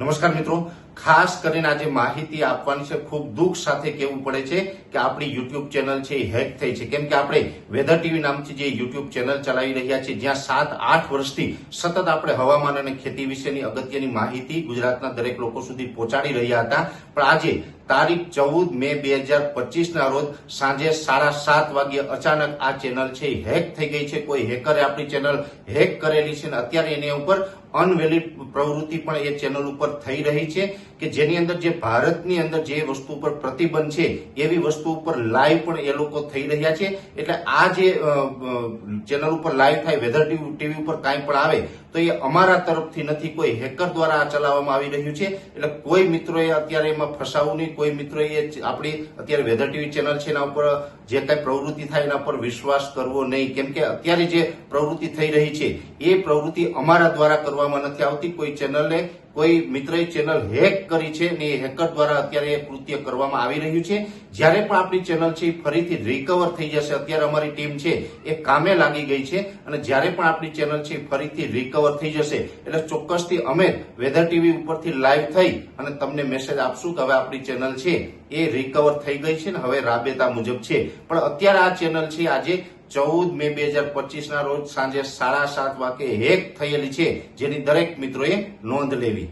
नमस्कार मित्रो ખાસ કરીને આજે માહિતી આપવાની છે. ખૂબ દુઃખ સાથે કહેવું પડે છે કે આપણી યુટ્યુબ ચેનલ છે એ હેક થઈ છે. કેમ કે આપણે વેધર ટીવી નામથી જે યુટ્યુબ ચેનલ ચલાવી રહ્યા છીએ, જ્યાં સાત, આઠ વર્ષથી સતત આપણે હવામાન અને ખેતી વિશેની અગત્યની માહિતી ગુજરાતના દરેક લોકો સુધી પહોંચાડી રહ્યા હતા. પણ આજે તારીખ ચૌદ મે બે હજાર પચીસના રોજ સાંજે સાડા સાત વાગે અચાનક આ ચેનલ છે એ હેક થઈ ગઈ છે. કોઈ હેકરે આપણી ચેનલ હેક કરેલી છે અને અત્યારે એની ઉપર અનવેલિડ પ્રવૃત્તિ પણ એ ચેનલ ઉપર થઈ રહી છે. કે જેની અંદર જે ભારતની અંદર જે વસ્તુ ઉપર પ્રતિબંધ છે, એવી વસ્તુ ઉપર લાઈવ પણ એ લોકો થઈ રહ્યા છે. એટલે આ જે ચેનલ ઉપર લાઈવ થાય વેધર ટીવી ઉપર કાંઈ પણ આવે, તો એ અમારા તરફથી નથી કોઈ હેકર દ્વારા આ ચલાવવામાં આવી રહ્યું છે. એટલે કોઈ મિત્રોએ અત્યારે એમાં ફસાવું નહીં, કોઈ મિત્રોએ આપણી અત્યારે વેધર ટીવી ચેનલ છે એના ઉપર જે કાંઈ પ્રવૃત્તિ થાય એના પર વિશ્વાસ કરવો નહીં. કેમ કે અત્યારે જે પ્રવૃત્તિ થઈ રહી છે, એ પ્રવૃત્તિ અમારા દ્વારા કરવામાં નથી આવતી. કોઈ ચેનલને કોઈ મિત્રએ ચેનલ હેક કરી છે ને એ હેકર દ્વારા અત્યારે એ કૃત્ય કરવામાં આવી રહ્યું છે. જ્યારે પણ આપણી ચેનલ છે ફરીથી રિકવર થઈ જશે, અત્યારે અમારી ટીમ છે એ કામે લાગી ગઈ છે અને જ્યારે પણ આપણી ચેનલ છે ફરીથી રિકવર થઈ જશે. એટલે ચોક્કસથી અમે વેધર ટીવી ઉપરથી લાઈવ થઈ અને તમને મેસેજ આપશું કે હવે આપણી ચેનલ છે એ રિકવર થઈ ગઈ છે ને હવે રાબેતા મુજબ છે. પણ અત્યારે આ ચેનલ છે આજે ચૌદ મે બે હજાર પચીસ ના રોજ સાંજે સાડા સાત વાગે હેક થયેલી છે, જેની દરેક મિત્રોએ નોંધ લેવી.